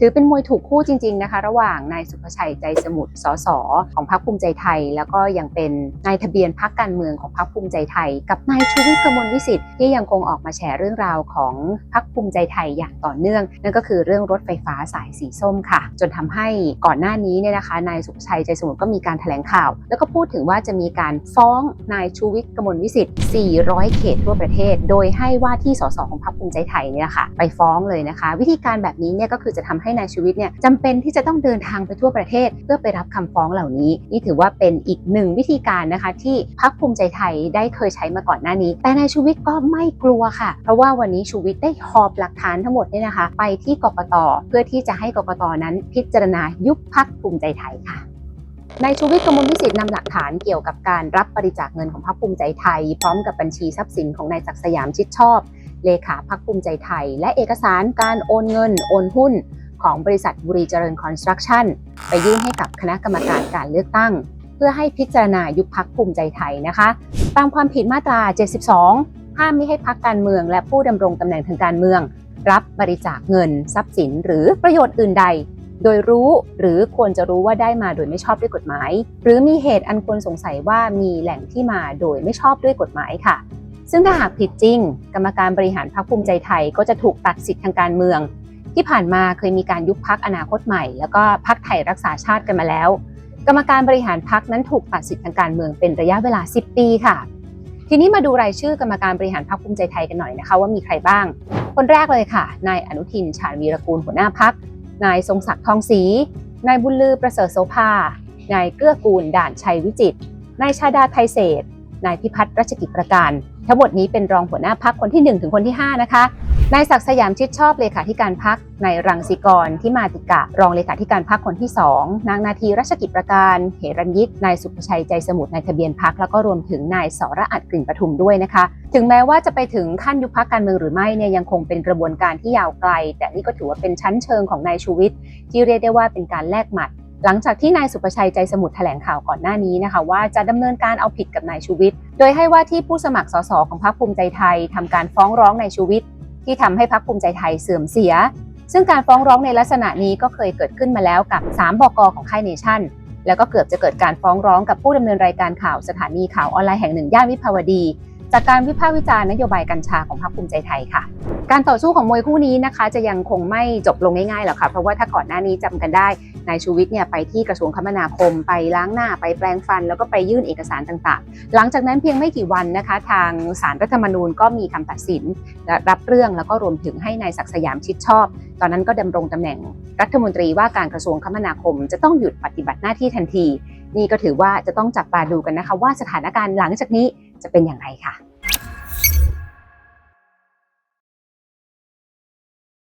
ถือเป็นมวยถูกคู่จริง ๆนะคะ ระหว่างนายสุภชัยใจสมุทรสสของพรรคภูมิใจไทย แล้วก็ยังเป็นนายทะเบียนพรรคการเมืองของพรรคภูมิใจไทย กับนายชูวิทย์กมลวิสิทธิ์ที่ยังคงออกมาแฉเรื่องราวของพรรคภูมิใจไทยอย่างต่อเนื่อง นั่นก็คือเรื่องรถไฟฟ้าสายสีส้มค่ะ จนทำให้ก่อนหน้านี้เนี่ยนะคะนายสุภชัยใจสมุทรก็มีการแถลงข่าว แล้วก็พูดถึงว่าจะมีการฟ้องนายชูวิทย์กมลวิสิทธิ์ 400 เขตทั่วประเทศ โดยให้ว่าที่สสของพรรคภูมิใจไทยเนี่ยค่ะไปฟ้องเลยนะคะ วิธีการแบบนี้เนี่ยก็คือจะทำให้นายชูวิทย์เนี่ยจำเป็นที่จะต้องเดินทางไปทั่วประเทศ เพื่อไปรับคำฟ้องเหล่านี้ นี่ถือว่าเป็นอีกหนึ่งวิธีการนะคะที่พรรคภูมิใจไทยได้เคยใช้มาก่อนหน้านี้ แต่นายชูวิทย์ก็ไม่กลัวค่ะ เพราะว่าวันนี้ชูวิทย์ได้หอบหลักฐานทั้งหมดเนี่ยนะคะ ไปที่กกตเพื่อที่จะให้กกตนั้น พิจารณายุบพรรคภูมิใจไทยค่ะนายชูวิทย์กมลวิสิทธิ์นำหลักฐานเกี่ยวกับการรับบริจาคเงินของพรรคภูมิใจไทย พร้อมกับบัญชีทรัพย์สินของนายศักสยามชิดชอบ เลขาพรรคภูมิใจไทย และเอกสารการโอนเงิน โอนหุ้น ของบริษัทบุรีเจริญคอนสตรักชั่นไปยื่นให้กับคณะกรรมการการเลือกตั้ง เพื่อให้พิจารณายุบพักภูมิใจไทยนะคะ ตามความผิดมาตรา 72 ห้ามไม่ให้พักการเมือง และผู้ดำรงตำแหน่งทางการเมือง รับบริจาคเงิน ทรัพย์สิน หรือประโยชน์อื่นใด โดยรู้หรือควรจะรู้ว่าได้มาโดยไม่ชอบด้วยกฎหมาย หรือมีเหตุอันควรสงสัยว่ามีแหล่งที่มาโดยไม่ชอบด้วยกฎหมายค่ะซึ่งถ้าหากผิดจริง กรรมการบริหารพรรคภูมิใจไทยก็จะถูกตัดสิทธิ์ทางการเมือง ที่ผ่านมาเคยมีการยุบพักอนาคตใหม่ แล้วก็พักไทยรักษาชาติกันมาแล้ว กรรมการบริหารพักนั้นถูกตัดสิทธิ์ทางการเมืองเป็นระยะเวลา 10 ปีค่ะ ทีนี้มาดูรายชื่อกรรมการบริหารพรรคภูมิใจไทยกันหน่อยนะคะ ว่ามีใครบ้าง คนแรกเลยค่ะ นายอนุทินชาญวีรกูลหัวหน้าพักนายทรงศักดิ์ทองศรีนายบุญลือประเสริฐโสภานายเกื้อกูลด่านชัยวิจิตนายชาดาไทยเศษนายพิพัฒน์รัชกิจประการ ทั้งหมดนี้เป็นรองหัวหน้าพักคนที่ 1 ถึงคนที่ 5 นะคะ นายศักสยามชิดชอบเลขาธิการพักในรังสีกรที่มาติกะ รองเลขาธิการพักคนที่ 2 นางนาทีรัชกิจประการ เหรัญยิกนายสุภชัยใจสมุทรนายทะเบียนพักแล้วก็รวมถึงนายสรอัดกลิ่นประทุมด้วยนะคะ ถึงแม้ว่าจะไปถึงขั้นยุบพักการเมืองหรือไม่เนี่ยยังคงเป็นกระบวนการที่ยาวไกล แต่นี่ก็ถือว่าเป็นชั้นเชิงของนายชูวิทย์ที่เรียกได้ว่าเป็นการแลกหมัด หลังจากที่นายสุประชัยใจสมุทรแถลงข่าวก่อนหน้านี้นะคะว่าจะดำเนินการเอาผิดกับนายชูวิทย์โดยให้ว่าที่ผู้สมัครสสของพรรคภูมิใจไทยทำการฟ้องร้องนายชูวิทย์ ที่ทำให้พักภูมิใจไทยเสื่อมเสีย ซึ่งการฟ้องร้องในลักษณะนี้ก็เคยเกิดขึ้นมาแล้วกับ 3 บกของค่ายเนชั่น แล้วก็เกือบจะเกิดการฟ้องร้องกับผู้ดำเนินรายการข่าวสถานีข่าวออนไลน์แห่งหนึ่งย่านวิภาวดี จากการวิพากษ์วิจารณ์นโยบายกัญชาของพรรคภูมิใจไทยค่ะ การต่อสู้ของมวยคู่นี้นะคะ จะยังคงไม่จบลงง่ายๆหรอกค่ะ เพราะว่าถ้าก่อนหน้านี้จำกันได้ นายชูวิทย์เนี่ยไปที่กระทรวงคมนาคม ไปล้างหน้าไปแปลงฟัน แล้วก็ไปยื่นเอกสารต่างๆ หลังจากนั้นเพียงไม่กี่วันนะคะ ทางสารรัฐธรรมนูญก็มีคำตัดสินและรับเรื่องแล้วก็รวมถึงให้นายศักสยามชิดชอบ ตอนนั้นก็ดำรงตำแหน่งรัฐมนตรีว่าการกระทรวงคมนาคม จะต้องหยุดปฏิบัติหน้าที่ทันที นี่ก็ถือว่าจะต้องจับตาดูกันนะคะ ว่าสถานการณ์หลังจากนี้จะเป็นอย่างไรค่ะ